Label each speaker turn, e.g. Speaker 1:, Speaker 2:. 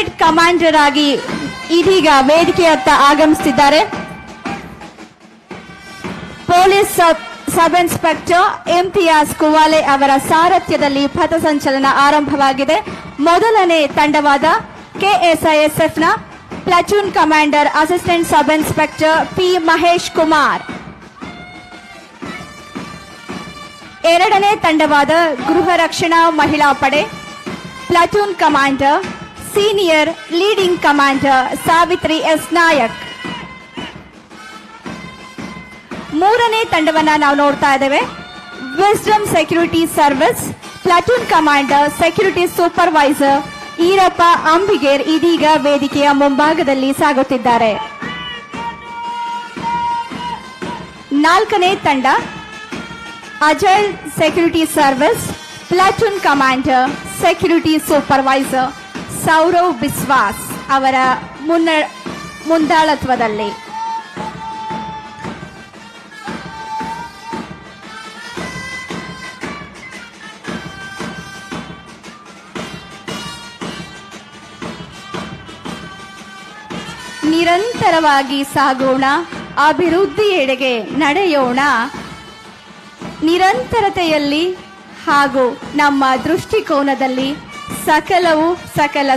Speaker 1: Brigade commander ಆಗಿ ಇದೀಗ ವೇದಿಕೆಯತ್ತ ಆಗಮಿಸುತ್ತಿದ್ದಾರೆ police sub inspector Imtiyaz Kuvale ಅವರ ಸಾರಥ್ಯದಲ್ಲಿ ಪಥಸಂಚಲನ ಆರಂಭವಾಗಿದೆ. ಮೊದಲನೇ ತಂಡವಾದ ಕೆಎಸ್ಐಎಸ್ಎಫ್ನ platoon commander assistant sub inspector P Mahesh Kumar. ಎರಡನೇ ತಂಡವಾದ ಗೃಹ ರಕ್ಷಣಾ ಮಹಿಳಾ ಪಡೆ platoon commander senior leading commander Savitri S Nayak. ಮೂರನೇ ತಂಡವನ್ನ ನಾವು ನೋಡ್ತಾ ಇದ್ದೇವೆ. Wisdom security service platoon commander security supervisor Irappa Ambiger ಇದೀಗ ವೇದಿಕೆಯ ಮುಂಭಾಗದಲ್ಲಿ ಸಾಗುತ್ತಿದ್ದಾರೆ. ನಾಲ್ಕನೇ ತಂಡ Ajay security service platoon commander security supervisor Sourav Biswas ಅವರ ಮುನ್ನ ಮುಂದಾಳತ್ವದಲ್ಲಿ. ನಿರಂತರವಾಗಿ ಸಾಗೋಣ ಅಭಿವೃದ್ಧಿಯೆಡೆಗೆ ನಡೆಯೋಣ. ನಿರಂತರತೆಯಲ್ಲಿ ಹಾಗೂ ನಮ್ಮ ದೃಷ್ಟಿಕೋನದಲ್ಲಿ ಸಕಲವು ಸಕಲ